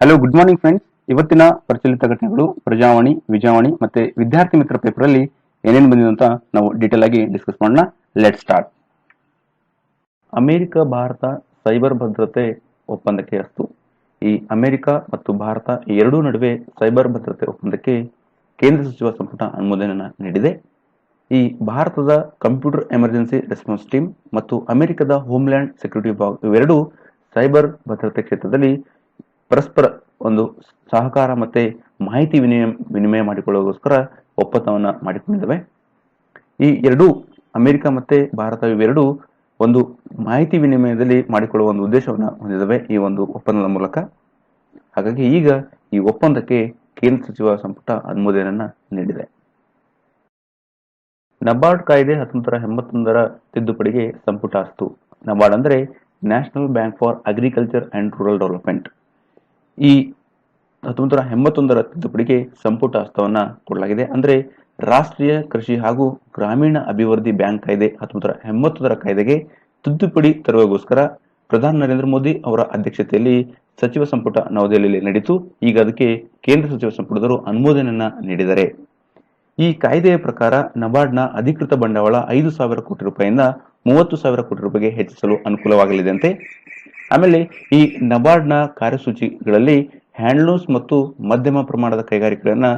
Hello good morning friends ಇವತ್ತಿನ ಪ್ರಚಲಿತ ಘಟನೆಗಳು ಪ್ರಜಾವಾಣಿ, ವಿಜಾವಾಣಿ ಮತ್ತೆ ವಿದ್ಯಾರ್ಥಿ ಮಿತ್ರ ಪೇಪರ್ ಅಲ್ಲಿ ಏನೇನು ಬಂದಿದೆ ಅಂತ ನಾವು ಡೀಟೇಲ್ ಆಗಿ ಡಿಸ್ಕಸ್ ಮಾಡೋಣ. Let start America, Bharat cyber ಭದ್ರತೆ ಒಪ್ಪಂದಕ್ಕೆ ಅಸ್ತು. ಈ ಅಮೆರಿಕ ಮತ್ತು ಭಾರತ ಎರಡೂ ನಡುವೆ ಸೈಬರ್ ಭದ್ರತೆ ಒಪ್ಪಂದಕ್ಕೆ ಕೇಂದ್ರ ಸಚಿವ ಸಂಪುಟ ಅನುಮೋದನೆಯನ್ನು ನೀಡಿದೆ. ಈ ಭಾರತದ ಕಂಪ್ಯೂಟರ್ ಎಮರ್ಜೆನ್ಸಿ ರೆಸ್ಪಾನ್ಸ್ ಟೀಮ್ ಮತ್ತು ಅಮೆರಿಕದ ಹೋಮ್ಲ್ಯಾಂಡ್ ಸೆಕ್ಯೂರಿಟಿ ವಿಭಾಗ ಇವೆರಡೂ ಸೈಬರ್ ಭದ್ರತೆ ಕ್ಷೇತ್ರದಲ್ಲಿ ಪರಸ್ಪರ ಒಂದು ಸಹಕಾರ ಮತ್ತೆ ಮಾಹಿತಿ ವಿನಿಮಯ ವಿನಿಮಯ ಮಾಡಿಕೊಳ್ಳೋಗೋಸ್ಕರ ಒಪ್ಪಂದವನ್ನ ಮಾಡಿಕೊಂಡಿದ್ದಾವೆ. ಈ ಎರಡೂ ಅಮೆರಿಕ ಮತ್ತೆ ಭಾರತ ಇವೆರಡೂ ಒಂದು ಮಾಹಿತಿ ವಿನಿಮಯದಲ್ಲಿ ಮಾಡಿಕೊಳ್ಳುವ ಒಂದು ಉದ್ದೇಶವನ್ನು ಹೊಂದಿದ್ದಾವೆ ಈ ಒಂದು ಒಪ್ಪಂದದ ಮೂಲಕ. ಹಾಗಾಗಿ ಈಗ ಈ ಒಪ್ಪಂದಕ್ಕೆ ಕೇಂದ್ರ ಸಚಿವ ಸಂಪುಟ ಅನುಮೋದನೆಯನ್ನ ನೀಡಿದೆ. ನಬಾರ್ಡ್ ಕಾಯ್ದೆ ಹತ್ತೊಂಬತ್ತರ ಎಂಬತ್ತೊಂದರ ತಿದ್ದುಪಡಿಗೆ ಸಂಪುಟ ಅಸ್ತು ನಬಾರ್ಡ್ ಅಂದ್ರೆ national bank for agriculture and rural development. ಈ ಹತ್ತೊಂಬತ್ತರ ಎಂಬತ್ತೊಂದರ ತಿದ್ದುಪಡಿಗೆ ಸಂಪುಟ ಹಸ್ತವನ್ನ ಕೊಡಲಾಗಿದೆ. ಅಂದ್ರೆ ರಾಷ್ಟ್ರೀಯ ಕೃಷಿ ಹಾಗೂ ಗ್ರಾಮೀಣ ಅಭಿವೃದ್ಧಿ ಬ್ಯಾಂಕ್ ಕಾಯ್ದೆ ಹತ್ತೊಂಬತ್ತರ ಎಂಬತ್ತೊಂದರ ಕಾಯ್ದೆಗೆ ತಿದ್ದುಪಡಿ ತರುವಗೋಸ್ಕರ ಪ್ರಧಾನಿ ನರೇಂದ್ರ ಮೋದಿ ಅವರ ಅಧ್ಯಕ್ಷತೆಯಲ್ಲಿ ಸಚಿವ ಸಂಪುಟ ನವದೆಹಲಿಯಲ್ಲಿ ನಡೆಯಿತು. ಈಗ ಅದಕ್ಕೆ ಕೇಂದ್ರ ಸಚಿವ ಸಂಪುಟದವರು ಅನುಮೋದನೆಯನ್ನ ನೀಡಿದ್ದಾರೆ. ಈ ಕಾಯ್ದೆಯ ಪ್ರಕಾರ ನಬಾರ್ಡ್ನ ಅಧಿಕೃತ ಬಂಡವಾಳ ಐದು ಸಾವಿರ ಕೋಟಿ ರೂಪಾಯಿಯಿಂದ ಮೂವತ್ತು ಸಾವಿರ ಕೋಟಿ ರೂಪಾಯಿಗೆ ಹೆಚ್ಚಿಸಲು ಅನುಕೂಲವಾಗಲಿದೆ ಅಂತೆ ಆಮೇಲೆ ಈ ನಬಾರ್ಡ್ನ ಕಾರ್ಯಸೂಚಿಗಳಲ್ಲಿ ಹ್ಯಾಂಡ್ಲೂಮ್ಸ್ ಮತ್ತು ಮಧ್ಯಮ ಪ್ರಮಾಣದ ಕೈಗಾರಿಕೆಗಳನ್ನ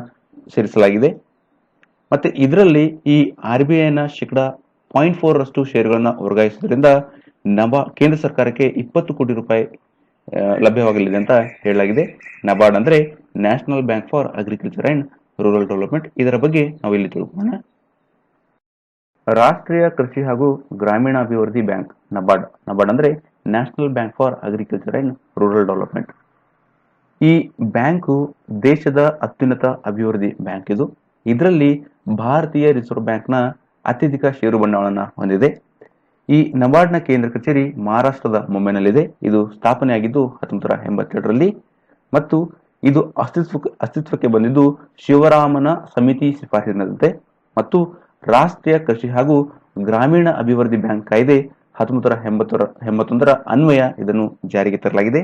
ಸೇರಿಸಲಾಗಿದೆ. ಮತ್ತೆ ಇದರಲ್ಲಿ ಈ ಆರ್ ಬಿ ಐನ ಶೇಕಡ ಪಾಯಿಂಟ್ ಫೋರ್ ರಷ್ಟು ಷೇರುಗಳನ್ನ ವರ್ಗಾಯಿಸುವುದರಿಂದ ನಬಾ ಕೇಂದ್ರ ಸರ್ಕಾರಕ್ಕೆ ಇಪ್ಪತ್ತು ಕೋಟಿ ರೂಪಾಯಿ ಲಭ್ಯವಾಗಲಿದೆ ಅಂತ ಹೇಳಲಾಗಿದೆ. ನಬಾರ್ಡ್ ಅಂದ್ರೆ national bank for agriculture and rural development. ಇದರ ಬಗ್ಗೆ ನಾವು ಇಲ್ಲಿ ತಿಳ್ಕೊಳ್ಳೋಣ. ರಾಷ್ಟ್ರೀಯ ಕೃಷಿ ಹಾಗೂ ಗ್ರಾಮೀಣಾಭಿವೃದ್ಧಿ ಬ್ಯಾಂಕ್, ನಬಾರ್ಡ್. ನಬಾರ್ಡ್ ಅಂದ್ರೆ national bank for agriculture and rural development ಈ ಬ್ಯಾಂಕು ದೇಶದ ಅತ್ಯುನ್ನತ ಅಭಿವೃದ್ಧಿ ಬ್ಯಾಂಕ್ ಇದು. ಇದರಲ್ಲಿ ಭಾರತೀಯ ರಿಸರ್ವ್ ಬ್ಯಾಂಕ್ನ ಅತ್ಯಧಿಕ ಷೇರು ಬಂಡವಾಳವನ್ನು ಹೊಂದಿದೆ. ಈ ನಬಾರ್ಡ್ನ ಕೇಂದ್ರ ಕಚೇರಿ ಮಹಾರಾಷ್ಟ್ರದ ಮುಂಬೈನಲ್ಲಿದೆ. ಇದು ಸ್ಥಾಪನೆಯಾಗಿದ್ದು ಹತ್ತೊಂಬತ್ತರ ಎಂಬತ್ತೆರಡರಲ್ಲಿ. ಮತ್ತು ಇದು ಅಸ್ತಿತ್ವಕ್ಕೆ ಅಸ್ತಿತ್ವಕ್ಕೆ ಬಂದಿದ್ದು ಶಿವರಾಮನ ಸಮಿತಿ ಶಿಫಾರಸಿನಂತೆ. ಮತ್ತು ರಾಷ್ಟ್ರೀಯ ಕೃಷಿ ಹಾಗೂ ಗ್ರಾಮೀಣ ಅಭಿವೃದ್ಧಿ ಬ್ಯಾಂಕ್ ಕಾಯ್ದೆ ಹತ್ತೊಂಬತ್ತರ ಎಂಬತ್ತರ, ಎಂಬತ್ತೊಂದರ ಅನ್ವಯ ಇದನ್ನು ಜಾರಿಗೆ ತರಲಾಗಿದೆ.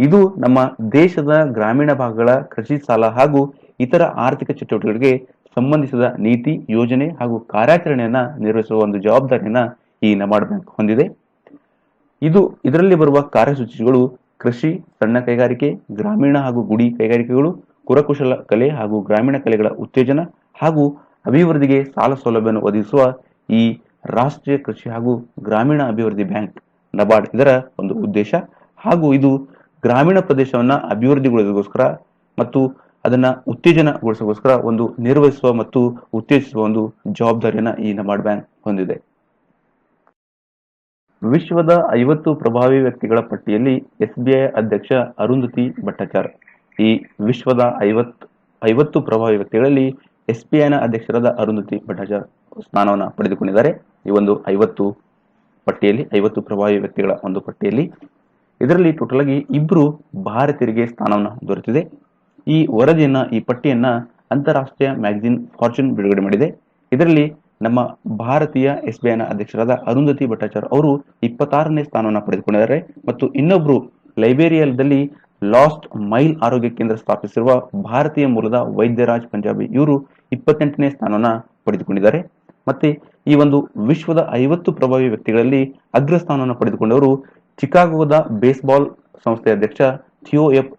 ಇದು ನಮ್ಮ ದೇಶದ ಗ್ರಾಮೀಣ ಭಾಗಗಳ ಕೃಷಿ ಸಾಲ ಹಾಗೂ ಇತರ ಆರ್ಥಿಕ ಚಟುವಟಿಕೆಗಳಿಗೆ ಸಂಬಂಧಿಸಿದ ನೀತಿ, ಯೋಜನೆ ಹಾಗೂ ಕಾರ್ಯಾಚರಣೆಯನ್ನ ನಿರ್ವಹಿಸುವ ಒಂದು ಜವಾಬ್ದಾರಿಯನ್ನ ಈ ನಬಾರ್ಡ್ ಬ್ಯಾಂಕ್ ಹೊಂದಿದೆ. ಇದು ಇದರಲ್ಲಿ ಬರುವ ಕಾರ್ಯಸೂಚಿಗಳು ಕೃಷಿ, ಸಣ್ಣ ಕೈಗಾರಿಕೆ, ಗ್ರಾಮೀಣ ಹಾಗೂ ಗುಡಿ ಕೈಗಾರಿಕೆಗಳು ಕುರಕುಶಲ ಕಲೆ ಹಾಗೂ ಗ್ರಾಮೀಣ ಕಲೆಗಳ ಉತ್ತೇಜನ ಹಾಗೂ ಅಭಿವೃದ್ಧಿಗೆ ಸಾಲ ಸೌಲಭ್ಯವನ್ನು ಒದಗಿಸುವ ಈ ರಾಷ್ಟ್ರೀಯ ಕೃಷಿ ಹಾಗೂ ಗ್ರಾಮೀಣ ಅಭಿವೃದ್ಧಿ ಬ್ಯಾಂಕ್ ನಬಾರ್ಡ್ ಇದರ ಒಂದು ಉದ್ದೇಶ. ಹಾಗೂ ಇದು ಗ್ರಾಮೀಣ ಪ್ರದೇಶವನ್ನ ಅಭಿವೃದ್ಧಿಗೊಳಿಸೋಸ್ಕರ ಮತ್ತು ಅದನ್ನ ಉತ್ತೇಜನಗೊಳಿಸೋಸ್ಕರ ಒಂದು ನಿರ್ವಹಿಸುವ ಮತ್ತು ಉತ್ತೇಜಿಸುವ ಒಂದು ಜವಾಬ್ದಾರಿಯನ್ನ ಈ ನಬಾರ್ಡ್ ಬ್ಯಾಂಕ್ ಹೊಂದಿದೆ. ವಿಶ್ವದ ಐವತ್ತು ಪ್ರಭಾವಿ ವ್ಯಕ್ತಿಗಳ ಪಟ್ಟಿಯಲ್ಲಿ ಎಸ್ಬಿಐ ಅಧ್ಯಕ್ಷ ಅರುಂಧತಿ ಭಟ್ಟಾಚಾರ್. ಈ ವಿಶ್ವದ ಐವತ್ತು ಐವತ್ತು ಪ್ರಭಾವಿ ವ್ಯಕ್ತಿಗಳಲ್ಲಿ ಎಸ್ಬಿಐನ ಅಧ್ಯಕ್ಷರಾದ ಅರುಂಧತಿ ಭಟ್ಟಾಚಾರ್. ಸ್ಥಾನವನ್ನು ಪಡೆದುಕೊಂಡಿದ್ದಾರೆ. ಈ ಒಂದು ಐವತ್ತು ಪಟ್ಟಿಯಲ್ಲಿ, ಐವತ್ತು ಪ್ರಭಾವಿ ವ್ಯಕ್ತಿಗಳ ಒಂದು ಪಟ್ಟಿಯಲ್ಲಿ. ಇದರಲ್ಲಿ ಟೋಟಲ್ ಆಗಿ ಇಬ್ರು ಭಾರತೀಯರಿಗೆ ಸ್ಥಾನವನ್ನು ದೊರೆತಿದೆ. ಈ ವರದಿಯನ್ನ, ಈ ಪಟ್ಟಿಯನ್ನ ಅಂತಾರಾಷ್ಟ್ರೀಯ ಮ್ಯಾಗಜಿನ್ ಫಾರ್ಚೂನ್ ಬಿಡುಗಡೆ ಮಾಡಿದೆ. ಇದರಲ್ಲಿ ನಮ್ಮ ಭಾರತೀಯ ಎಸ್ ಬಿ ಐನ ಅಧ್ಯಕ್ಷರಾದ ಅರುಂಧತಿ ಭಟ್ಟಾಚಾರ್ ಅವರು ಇಪ್ಪತ್ತಾರನೇ ಸ್ಥಾನವನ್ನು ಪಡೆದುಕೊಂಡಿದ್ದಾರೆ. ಮತ್ತು ಇನ್ನೊಬ್ರು ಲೈಬೇರಿಯಾದಲ್ಲಿ ಲಾಸ್ಟ್ ಮೈಲ್ ಆರೋಗ್ಯ ಕೇಂದ್ರ ಸ್ಥಾಪಿಸಿರುವ ಭಾರತೀಯ ಮೂಲದ ವೈದ್ಯರಾಜ್ ಪಂಜಾಬಿ ಇವರು ಇಪ್ಪತ್ತೆಂಟನೇ ಸ್ಥಾನವನ್ನ ಪಡೆದುಕೊಂಡಿದ್ದಾರೆ. ಮತ್ತೆ ಈ ಒಂದು ವಿಶ್ವದ ಐವತ್ತು ಪ್ರಭಾವಿ ವ್ಯಕ್ತಿಗಳಲ್ಲಿ ಅಗ್ರ ಸ್ಥಾನವನ್ನು ಪಡೆದುಕೊಂಡವರು ಚಿಕಾಗೋದ ಬೇಸ್ಬಾಲ್ ಸಂಸ್ಥೆಯ ಅಧ್ಯಕ್ಷ ಥಿಯೋ ಎಫ್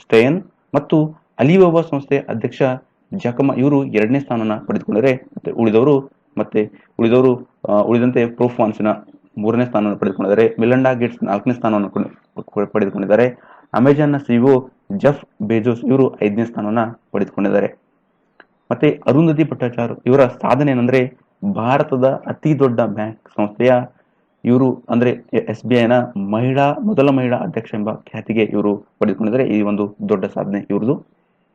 ಸ್ಟೇನ್ ಮತ್ತು ಅಲಿಬಾಬಾ ಸಂಸ್ಥೆಯ ಅಧ್ಯಕ್ಷ ಜಕಮ ಇವರು ಎರಡನೇ ಸ್ಥಾನವನ್ನು ಪಡೆದುಕೊಂಡರೆ ಉಳಿದವರು ಮತ್ತೆ ಉಳಿದವರು ಉಳಿದಂತೆ ಪ್ರೋಫಾನ್ಸ್ನ ಮೂರನೇ ಸ್ಥಾನವನ್ನು ಪಡೆದುಕೊಂಡಿದ್ದಾರೆ. ಮಿಲಂಡಾ ಗೇಟ್ಸ್ ನಾಲ್ಕನೇ ಸ್ಥಾನವನ್ನು ಕೊಂಡು- ಪಡೆದುಕೊಂಡಿದ್ದಾರೆ. ಅಮೆಜಾನ್ನ ಸಿಇಒ ಜಫ್ ಬೇಜೋಸ್ ಇವರು ಐದನೇ ಸ್ಥಾನವನ್ನು ಪಡೆದುಕೊಂಡಿದ್ದಾರೆ. ಮತ್ತೆ ಅರುಂಧತಿ ಭಟ್ಟಾಚಾರ್ ಇವರ ಸಾಧನೆ ಏನಂದ್ರೆ ಭಾರತದ ಅತಿ ದೊಡ್ಡ ಬ್ಯಾಂಕ್ ಸಂಸ್ಥೆಯ ಇವರು ಅಂದ್ರೆ ಎಸ್ ಬಿ ಐನ ಮಹಿಳಾ, ಮೊದಲ ಮಹಿಳಾ ಅಧ್ಯಕ್ಷ ಎಂಬ ಖ್ಯಾತಿಗೆ ಇವರು ಪಡೆದುಕೊಂಡಿದ್ದಾರೆ. ಈ ಒಂದು ದೊಡ್ಡ ಸಾಧನೆ ಇವರದು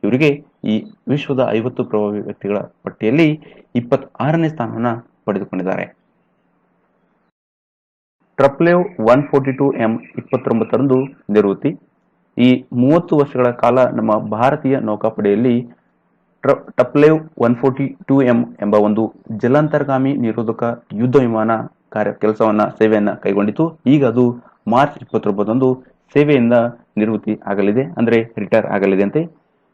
ಇವರಿಗೆ ಈ ವಿಶ್ವದ ಐವತ್ತು ಪ್ರಭಾವಿ ವ್ಯಕ್ತಿಗಳ ಪಟ್ಟಿಯಲ್ಲಿ ಇಪ್ಪತ್ತಾರನೇ ಸ್ಥಾನವನ್ನು ಪಡೆದುಕೊಂಡಿದ್ದಾರೆ. Triple one forty two M ಇಪ್ಪತ್ತೊಂಬತ್ತರಂದು ನಿವೃತ್ತಿ ಈ ಮೂವತ್ತು ವರ್ಷಗಳ ಕಾಲ ನಮ್ಮ ಭಾರತೀಯ ನೌಕಾಪಡೆಯಲ್ಲಿ triple one forty two M ಎಂಬ ಒಂದು ಜಲಾಂತರ್ಗಾಮಿ ನಿರೋಧಕ ಯುದ್ಧ ವಿಮಾನ ಕಾರ್ಯ ಕೆಲಸವನ್ನ ಸೇವೆಯನ್ನ ಕೈಗೊಂಡಿತು. ಈಗ ಅದು ಮಾರ್ಚ್ ಇಪ್ಪತ್ತೊಂಬತ್ತೊಂದು ಸೇವೆಯಿಂದ ನಿವೃತ್ತಿ ಆಗಲಿದೆ, ಅಂದ್ರೆ ರಿಟೈರ್ ಆಗಲಿದೆ ಅಂತೆ.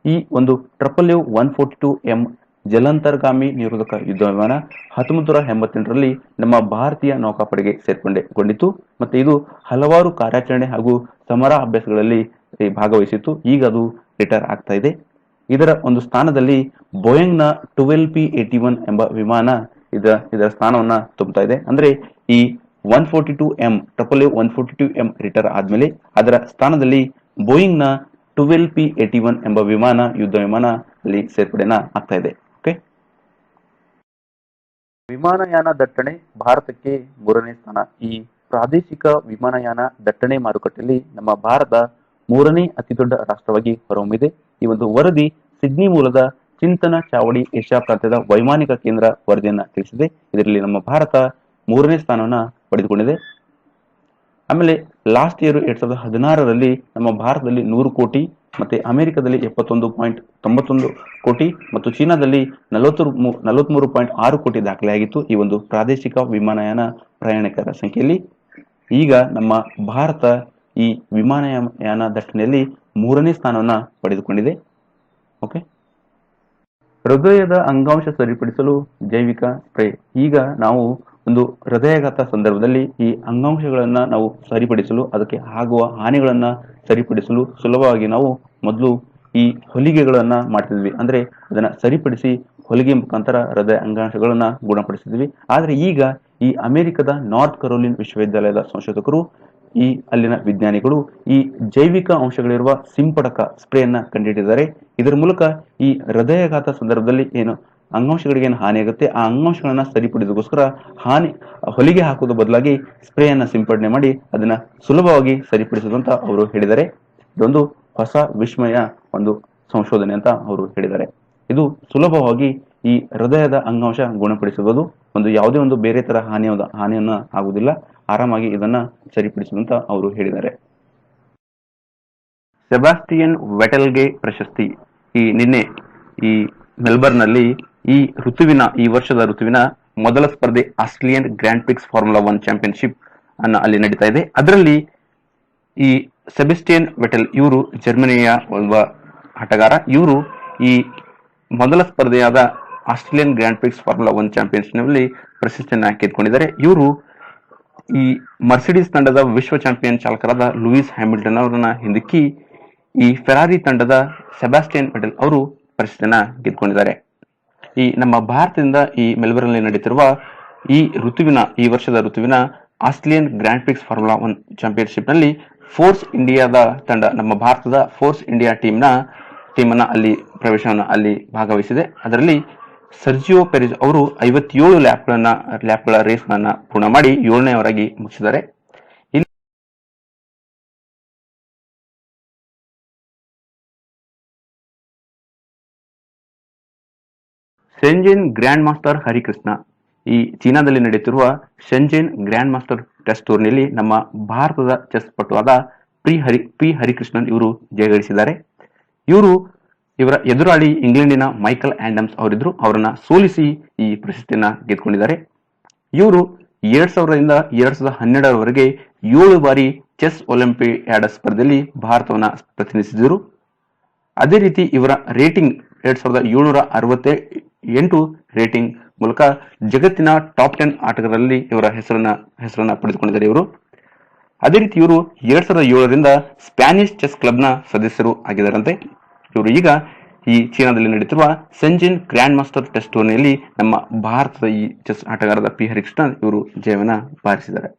ಈ ಒಂದು triple one forty two M ಜಲಾಂತರ್ಗಾಮಿ ನಿರೋಧಕ ಯುದ್ಧ ವಿಮಾನ ಹತ್ತೊಂಬತ್ತು ನೂರ ಎಂಬತ್ತೆಂಟರಲ್ಲಿ ನಮ್ಮ ಭಾರತೀಯ ನೌಕಾಪಡೆಗೆ ಸೇರ್ಕೊಂಡೆಗೊಂಡಿತ್ತು ಮತ್ತೆ ಇದು ಹಲವಾರು ಕಾರ್ಯಾಚರಣೆ ಹಾಗೂ ಸಮರ ಅಭ್ಯಾಸಗಳಲ್ಲಿ ಭಾಗವಹಿಸಿತ್ತು. ಈಗ ಅದು ರಿಟೈರ್ ಆಗ್ತಾ ಇದೆ. ಇದರ ಒಂದು ಸ್ಥಾನದಲ್ಲಿ ಬೋಯಿಂಗ್ನ ಪಿ ಏಟಿ ಒನ್ ಎಂಬ ವಿಮಾನ ಇದರ ಇದರ ಸ್ಥಾನವನ್ನ ತುಂಬುತ್ತಾ ಇದೆ. ಅಂದ್ರೆ ಈ one forty two M triple one forty two M retire ಆದ್ಮೇಲೆ ಅದರ ಸ್ಥಾನದಲ್ಲಿ ಬೋಯಿಂಗ್ನ ಪಿ ಏಟಿ ಒನ್ ಎಂಬ ವಿಮಾನ, ಯುದ್ಧ ವಿಮಾನ ಅಲ್ಲಿ ಸೇರ್ಪಡೆನ ಆಗ್ತಾ ಇದೆ. ಓಕೆ ವಿಮಾನಯಾನ ದಟ್ಟಣೆ ಭಾರತಕ್ಕೆ ಮೂರನೇ ಸ್ಥಾನ. ಈ ಪ್ರಾದೇಶಿಕ ವಿಮಾನಯಾನ ದಟ್ಟಣೆ ಮಾರುಕಟ್ಟೆಯಲ್ಲಿ ನಮ್ಮ ಭಾರತ ಮೂರನೇ ಅತಿದೊಡ್ಡ ರಾಷ್ಟ್ರವಾಗಿ ಹೊರಹೊಮ್ಮಿದೆ. ಈ ಒಂದು ವರದಿ ಸಿಡ್ನಿ ಮೂಲದ ಚಿಂತನ ಚಾವಡಿ ಏಷ್ಯಾ ಪ್ರಾಂತ್ಯದ ವೈಮಾನಿಕ ಕೇಂದ್ರ ವರದಿಯನ್ನ ತಿಳಿಸಿದೆ. ಇದರಲ್ಲಿ ನಮ್ಮ ಭಾರತ ಮೂರನೇ ಸ್ಥಾನವನ್ನ ಪಡೆದುಕೊಂಡಿದೆ. ಆಮೇಲೆ ಲಾಸ್ಟ್ ಇಯರ್ ಎರಡ್ ಸಾವಿರದ ಹದಿನಾರರಲ್ಲಿ ನಮ್ಮ ಭಾರತದಲ್ಲಿ ನೂರು ಕೋಟಿ ಮತ್ತೆ ಅಮೆರಿಕದಲ್ಲಿ ಎಪ್ಪತ್ತೊಂದು ಪಾಯಿಂಟ್ ತೊಂಬತ್ತೊಂದು ಕೋಟಿ ಮತ್ತು ಚೀನಾದಲ್ಲಿ ನಲವತ್ತು ನಲವತ್ಮೂರು ಪಾಯಿಂಟ್ ಆರು ಕೋಟಿ ದಾಖಲೆಯಾಗಿತ್ತು ಈ ಒಂದು ಪ್ರಾದೇಶಿಕ ವಿಮಾನಯಾನ ಪ್ರಯಾಣಿಕರ ಸಂಖ್ಯೆಯಲ್ಲಿ. ಈಗ ನಮ್ಮ ಭಾರತ ಈ ವಿಮಾನಯಾನ ದಟ್ಟಣೆಯಲ್ಲಿ ಮೂರನೇ ಸ್ಥಾನವನ್ನು ಪಡೆದುಕೊಂಡಿದೆ. ಓಕೆ? ಹೃದಯದ ಅಂಗಾಂಶ ಸರಿಪಡಿಸಲು ಜೈವಿಕ ಸ್ಪ್ರೇ. ಈಗ ನಾವು ಒಂದು ಹೃದಯಾಘಾತ ಸಂದರ್ಭದಲ್ಲಿ ಈ ಅಂಗಾಂಶಗಳನ್ನ ನಾವು ಸರಿಪಡಿಸಲು, ಅದಕ್ಕೆ ಆಗುವ ಹಾನಿಗಳನ್ನ ಸರಿಪಡಿಸಲು ಸುಲಭವಾಗಿ ನಾವು ಮೊದಲು ಈ ಹೊಲಿಗೆಗಳನ್ನ ಮಾಡ್ತಿದ್ವಿ. ಅಂದ್ರೆ ಅದನ್ನ ಸರಿಪಡಿಸಿ ಹೊಲಿಗೆ ಮುಖಾಂತರ ಹೃದಯ ಅಂಗಾಂಶಗಳನ್ನ ಗುಣಪಡಿಸಿದ್ವಿ. ಆದ್ರೆ ಈಗ ಈ ಅಮೆರಿಕದ ನಾರ್ತ್ ಕರೋಲಿನ್ ವಿಶ್ವವಿದ್ಯಾಲಯದ ಸಂಶೋಧಕರು ಈ ಅಲ್ಲಿನ ವಿಜ್ಞಾನಿಗಳು ಈ ಜೈವಿಕ ಅಂಶಗಳಿರುವ ಸಿಂಪಡಕ ಸ್ಪ್ರೇಯನ್ನ ಕಂಡುಹಿಡಿದಿದ್ದಾರೆ ಇದರ ಮೂಲಕ ಈ ಹೃದಯಾಘಾತ ಸಂದರ್ಭದಲ್ಲಿ ಏನು ಅಂಗಾಂಶಗಳಿಗೆ ಏನು ಹಾನಿ ಆಗುತ್ತೆ, ಆ ಅಂಗಾಂಶಗಳನ್ನ ಸರಿಪಡಿಸೋಸ್ಕರ ಹಾನಿ, ಹೊಲಿಗೆ ಹಾಕೋದ್ರ ಬದಲಾಗಿ ಸ್ಪ್ರೇಯನ್ನ ಸಿಂಪಡಣೆ ಮಾಡಿ ಅದನ್ನ ಸುಲಭವಾಗಿ ಸರಿಪಡಿಸೋದಂತ ಅವರು ಹೇಳಿದ್ದಾರೆ. ಇದೊಂದು ಹೊಸ ವಿಸ್ಮಯ, ಒಂದು ಸಂಶೋಧನೆ ಅಂತ ಅವರು ಹೇಳಿದ್ದಾರೆ. ಇದು ಸುಲಭವಾಗಿ ಈ ಹೃದಯದ ಅಂಗಾಂಶ ಗುಣಪಡಿಸುವುದು ಒಂದು ಯಾವುದೇ ಒಂದು ಬೇರೆ ತರ ಹಾನಿಯ ಹಾನಿಯನ್ನ ಆಗುವುದಿಲ್ಲ. ಆರಾಮಾಗಿ ಇದನ್ನ ಸರಿಪಡಿಸುವಂತ ಅವರು ಹೇಳಿದ್ದಾರೆ. ಸೆಬಾಸ್ಟಿಯನ್ ವೆಟಲ್ಗೆ ಪ್ರಶಸ್ತಿ. ಈ ನಿನ್ನೆ ಈ ಮೆಲ್ಬರ್ನ್ನಲ್ಲಿ ಈ ಋತುವಿನ, ಈ ವರ್ಷದ ಋತುವಿನ ಮೊದಲ ಸ್ಪರ್ಧೆ Australian grand prix formula one championship ಅನ್ನ ಅಲ್ಲಿ ನಡೀತಾ ಇದೆ. ಅದರಲ್ಲಿ ಈ ಸೆಬೆಸ್ಟಿಯನ್ ವೆಟಲ್ ಇವರು ಜರ್ಮನಿಯ ಒಬ್ಬ ಆಟಗಾರ. ಇವರು ಈ ಮೊದಲ ಸ್ಪರ್ಧೆಯಾದ Australian grand prix formula one ಚಾಂಪಿಯನ್ಶಿಪ್ನಲ್ಲಿ ಪ್ರಶಸ್ತಿಯನ್ನ ಗೆದ್ದುಕೊಂಡಿದ್ದಾರೆ ಇವರು ಈ ಮರ್ಸಿಡೀಸ್ ತಂಡದ ವಿಶ್ವ ಚಾಂಪಿಯನ್ ಚಾಲಕರಾದ ಲೂಯಿಸ್ ಹ್ಯಾಮಿಲ್ಟನ್ ಅವರನ್ನ ಹಿಂದಿಕ್ಕಿ ಈ ಫೆರಾರಿ ತಂಡದ ಸೆಬಾಸ್ಟಿಯನ್ ಪಟೇಲ್ ಅವರು ಪ್ರಶಸ್ತಿಯನ್ನ ಗೆದ್ದುಕೊಂಡಿದ್ದಾರೆ. ಈ ನಮ್ಮ ಭಾರತದಿಂದ ಈ ಮೆಲ್ಬರ್ನ್ ನಡೀತಿರುವ ಈ ಋತುವಿನ, ಈ ವರ್ಷದ ಋತುವಿನ Australian grand prix formula one ಚಾಂಪಿಯನ್ಶಿಪ್ನಲ್ಲಿ ಫೋರ್ಸ್ ಇಂಡಿಯಾದ ತಂಡ, ನಮ್ಮ ಭಾರತದ ಫೋರ್ಸ್ ಇಂಡಿಯಾ ಟೀಮ್ನ, ಟೀಮನ್ನು ಅಲ್ಲಿ ಪ್ರವೇಶವನ್ನು ಅಲ್ಲಿ ಭಾಗವಹಿಸಿದೆ. ಅದರಲ್ಲಿ ಸರ್ಜಿಯೋ ಪೆರಿಸ್ ಅವರು ಐವತ್ತೇಳು ಲ್ಯಾಪ್ಗಳನ್ನ, ಲ್ಯಾಪ್ಗಳ ರೇಸ್ಗಳನ್ನ ಪೂರ್ಣ ಮಾಡಿ ಏಳನೇವರಾಗಿ ಮುಗಿಸಿದ್ದಾರೆ. Shenzhen grand master Harikrishna. ಈ ಚೀನಾದಲ್ಲಿ ನಡೆಯುತ್ತಿರುವ ಶೆಂಜೆನ್ ಗ್ರ್ಯಾಂಡ್ ಮಾಸ್ಟರ್ ಟೆಸ್ಟ್ ಟೂರ್ನಿಯಲ್ಲಿ ನಮ್ಮ ಭಾರತದ ಚೆಸ್ ಪಟುವಾದ ಪ್ರಿ ಹರಿ ಪಿ ಹರಿಕೃಷ್ಣನ್ ಇವರು ಜಯಗಳಿಸಿದ್ದಾರೆ. ಇವರು ಇವರ ಎದುರಾಳಿ ಇಂಗ್ಲೆಂಡಿನ ಮೈಕಲ್ ಆಂಡಮ್ಸ್ ಅವರಿದ್ರು ಅವರನ್ನ ಸೋಲಿಸಿ ಈ ಪ್ರಶಸ್ತಿಯನ್ನ ಗೆದ್ದುಕೊಂಡಿದ್ದಾರೆ. ಇವರು ಎರಡ್ ಸಾವಿರದಿಂದ ಎರಡ್ ಸಾವಿರದ ಹನ್ನೆರಡರವರೆಗೆ ಏಳು ಬಾರಿ ಚೆಸ್ ಒಲಿಂಪಿಯಾಡ್ ಸ್ಪರ್ಧೆಯಲ್ಲಿ ಭಾರತವನ್ನ ಪ್ರತಿನಿಧಿಸಿದರು. ಅದೇ ರೀತಿ ಇವರ ರೇಟಿಂಗ್ ಎರಡ್ ಸಾವಿರದ ಏಳ್ನೂರ ಅರವತ್ತೇ ಎಂಟು ರೇಟಿಂಗ್ ಮೂಲಕ ಜಗತ್ತಿನ ಟಾಪ್ ಟೆನ್ ಆಟಗಾರರಲ್ಲಿ ಇವರ ಹೆಸರನ್ನ ಹೆಸರನ್ನ ಪಡೆದುಕೊಂಡಿದ್ದಾರೆ ಇವರು. ಅದೇ ರೀತಿ ಇವರು ಎರಡ್ ಸಾವಿರದ ಏಳರಿಂದ ಸ್ಪ್ಯಾನಿಷ್ ಚೆಸ್ ಕ್ಲಬ್ನ ಸದಸ್ಯರು ಆಗಿದ್ದಾರಂತೆ. ಇವರು ಈಗ ಈ ಚೀನಾದಲ್ಲಿ ನಡೆಯುತ್ತಿರುವ ಸೆಂಜಿನ್ ಗ್ರ್ಯಾಂಡ್ ಮಾಸ್ಟರ್ ಟೆಸ್ಟ್ ಟೂರ್ನಿಯಲ್ಲಿ ನಮ್ಮ ಭಾರತದ ಈ ಚೆಸ್ ಆಟಗಾರದ ಪಿ ಹರಿಕೃಷ್ಣನ್ ಇವರು ಜಯವನ್ನ ಬಾರಿಸಿದ್ದಾರೆ.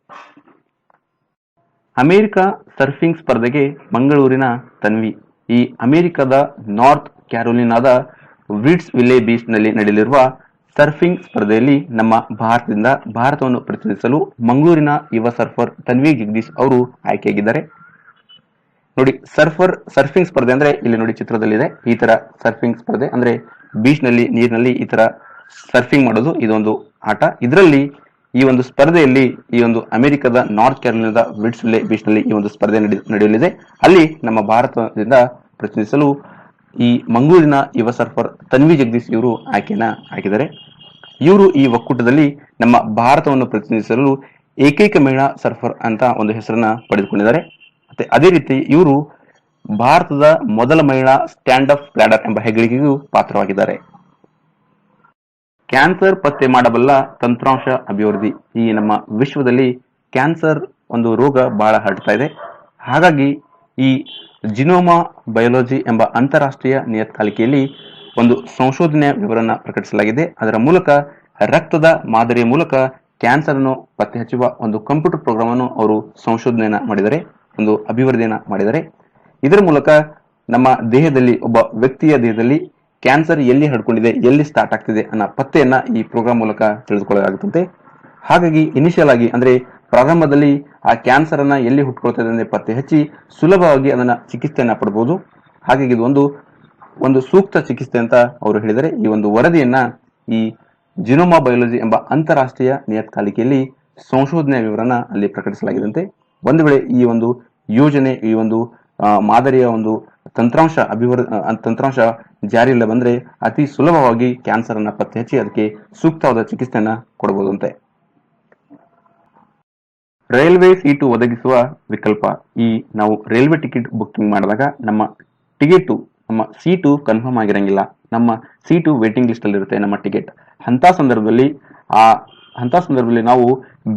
ಅಮೆರಿಕ ಸರ್ಫಿಂಗ್ ಸ್ಪರ್ಧೆಗೆ ಮಂಗಳೂರಿನ ತನ್ವಿ, ಈ ಅಮೆರಿಕದ ನಾರ್ತ್ ಕ್ಯಾರೋಲಿನಾದ ವಿಡ್ಸ್ ವಿಲೆ ಬೀಚ್ನಲ್ಲಿ ನಡೆಯಲಿರುವ ಸರ್ಫಿಂಗ್ ಸ್ಪರ್ಧೆಯಲ್ಲಿ ನಮ್ಮ ಭಾರತದಿಂದ ಭಾರತವನ್ನು ಪ್ರತಿನಿಧಿಸಲು ಮಂಗಳೂರಿನ ಯುವ ಸರ್ಫರ್ ತನ್ವಿ ಜಗದೀಶ್ ಅವರು ಆಯ್ಕೆಯಾಗಿದ್ದಾರೆ. ನೋಡಿ, ಸರ್ಫರ್, ಸರ್ಫಿಂಗ್ ಸ್ಪರ್ಧೆ ಅಂದ್ರೆ ಇಲ್ಲಿ ನೋಡಿ ಚಿತ್ರದಲ್ಲಿದೆ. ಈ ತರ ಸರ್ಫಿಂಗ್ ಸ್ಪರ್ಧೆ ಅಂದ್ರೆ ಬೀಚ್ನಲ್ಲಿ, ನೀರಿನಲ್ಲಿ ಈ ತರ ಸರ್ಫಿಂಗ್ ಮಾಡೋದು ಇದೊಂದು ಆಟ. ಇದರಲ್ಲಿ ಈ ಒಂದು ಸ್ಪರ್ಧೆಯಲ್ಲಿ ಈ ಒಂದು ಅಮೆರಿಕದ ನಾರ್ತ್ ಕ್ಯಾರೋಲಿನಾದ ವಿಡ್ಸ್ ವಿಲೆ ಬೀಚ್ನಲ್ಲಿ ಈ ಒಂದು ಸ್ಪರ್ಧೆ ನಡೆಯಲಿದೆ. ಅಲ್ಲಿ ನಮ್ಮ ಭಾರತದಿಂದ ಪ್ರತಿನಿಧಿಸಲು ಈ ಮಂಗಳೂರಿನ ಯುವ ಸರ್ಫರ್ ತನ್ವಿ ಜಗದೀಶ್ ಇವರು ಆಯ್ಕೆಯನ್ನ ಹಾಕಿದ್ದಾರೆ. ಇವರು ಈ ಒಕ್ಕೂಟದಲ್ಲಿ ನಮ್ಮ ಭಾರತವನ್ನು ಪ್ರತಿನಿಧಿಸಲು ಏಕೈಕ ಮಹಿಳಾ ಸರ್ಫರ್ ಅಂತ ಒಂದು ಹೆಸರನ್ನ ಪಡೆದುಕೊಂಡಿದ್ದಾರೆ. ಮತ್ತೆ ಅದೇ ರೀತಿ ಇವರು ಭಾರತದ ಮೊದಲ ಮಹಿಳಾ ಸ್ಟ್ಯಾಂಡ್ ಅಪ್ ಪ್ಲಾಡರ್ ಎಂಬ ಹೆಗ್ಗಳಿಕೆಗೂ ಪಾತ್ರವಾಗಿದ್ದಾರೆ. ಕ್ಯಾನ್ಸರ್ ಪತ್ತೆ ಮಾಡಬಲ್ಲ ತಂತ್ರಾಂಶ ಅಭಿವೃದ್ಧಿ ಈ ನಮ್ಮ ವಿಶ್ವದಲ್ಲಿ ಕ್ಯಾನ್ಸರ್ ಒಂದು ರೋಗ ಬಹಳ ಹರಡ್ತಾ ಇದೆ. ಹಾಗಾಗಿ ಈ ಜಿನೋಮಾ ಬಯೋಲಜಿ ಎಂಬ ಅಂತಾರಾಷ್ಟ್ರೀಯ ನಿಯತ್ಕಾಲಿಕೆಯಲ್ಲಿ ಒಂದು ಸಂಶೋಧನೆಯ ವಿವರನ್ನ ಪ್ರಕಟಿಸಲಾಗಿದೆ. ಅದರ ಮೂಲಕ ರಕ್ತದ ಮಾದರಿಯ ಮೂಲಕ ಕ್ಯಾನ್ಸರ್ ಅನ್ನು ಪತ್ತೆ ಹಚ್ಚುವ ಒಂದು ಕಂಪ್ಯೂಟರ್ ಪ್ರೋಗ್ರಾಮ್ ಅನ್ನು ಅವರು ಸಂಶೋಧನೆಯನ್ನ ಮಾಡಿದ್ದಾರೆ. ಒಂದು ಅಭಿವೃದ್ಧಿಯನ್ನ ಮಾಡಿದರೆ ಇದರ ಮೂಲಕ ನಮ್ಮ ದೇಹದಲ್ಲಿ ಒಬ್ಬ ವ್ಯಕ್ತಿಯ ದೇಹದಲ್ಲಿ ಕ್ಯಾನ್ಸರ್ ಎಲ್ಲಿ ಹಡ್ಕೊಂಡಿದೆ ಎಲ್ಲಿ ಸ್ಟಾರ್ಟ್ ಆಗ್ತಿದೆ ಅನ್ನೋ ಪತ್ತೆಯನ್ನ ಈ ಪ್ರೋಗ್ರಾಮ್ ಮೂಲಕ ತಿಳಿದುಕೊಳ್ಳಲಾಗುತ್ತಂತೆ. ಹಾಗಾಗಿ ಇನಿಷಿಯಲ್ ಆಗಿ ಅಂದ್ರೆ ಪ್ರಾರಂಭದಲ್ಲಿ ಆ ಕ್ಯಾನ್ಸರ್ ಅನ್ನ ಎಲ್ಲಿ ಹುಟ್ಕೊಳ್ತದೆ ಅಂದ್ರೆ ಪತ್ತೆ ಹಚ್ಚಿ ಸುಲಭವಾಗಿ ಅದನ್ನ ಚಿಕಿತ್ಸೆಯನ್ನ ಪಡಬಹುದು ಹಾಗಾಗಿ ಇದು ಒಂದು ಒಂದು ಸೂಕ್ತ ಚಿಕಿತ್ಸೆ ಅಂತ ಅವರು ಹೇಳಿದರೆ ಈ ಒಂದು ವರದಿಯನ್ನ ಈ ಜಿನೋಮಾ ಬಯಾಲಜಿ ಎಂಬ ಅಂತಾರಾಷ್ಟ್ರೀಯ ನಿಯತ್ಕಾಲಿಕೆಯಲ್ಲಿ ಸಂಶೋಧನೆಯ ವಿವರನ ಅಲ್ಲಿ ಪ್ರಕಟಿಸಲಾಗಿದಂತೆ ಒಂದು ವೇಳೆ ಈ ಒಂದು ಯೋಜನೆ, ಈ ಒಂದು ಮಾದರಿಯ ಒಂದು ತಂತ್ರಾಂಶ ಅಭಿವೃದ್ಧಿ ತಂತ್ರಾಂಶ ಜಾರಿಯಲ್ಲಿ ಬಂದ್ರೆ ಅತಿ ಸುಲಭವಾಗಿ ಕ್ಯಾನ್ಸರ್ ಅನ್ನ ಪತ್ತೆ ಹಚ್ಚಿ ಅದಕ್ಕೆ ಸೂಕ್ತವಾದ ಚಿಕಿತ್ಸೆಯನ್ನ ಕೊಡಬಹುದಂತೆ. ರೈಲ್ವೆ ಸೀಟು ಒದಗಿಸುವ ವಿಕಲ್ಪ. ಈ ನಾವು ರೈಲ್ವೆ ಟಿಕೆಟ್ ಬುಕ್ಕಿಂಗ್ ಮಾಡಿದಾಗ ನಮ್ಮ ಟಿಕೆಟು, ನಮ್ಮ ಸೀಟು ಕನ್ಫರ್ಮ್ ಆಗಿರಂಗಿಲ್ಲ. ನಮ್ಮ ಸೀಟು ವೇಟಿಂಗ್ ಲಿಸ್ಟ್ ಅಲ್ಲಿ ಇರುತ್ತೆ ನಮ್ಮ ಟಿಕೆಟ್. ಅಂತ ಸಂದರ್ಭದಲ್ಲಿ ಆ ಅಂತ ಸಂದರ್ಭದಲ್ಲಿ ನಾವು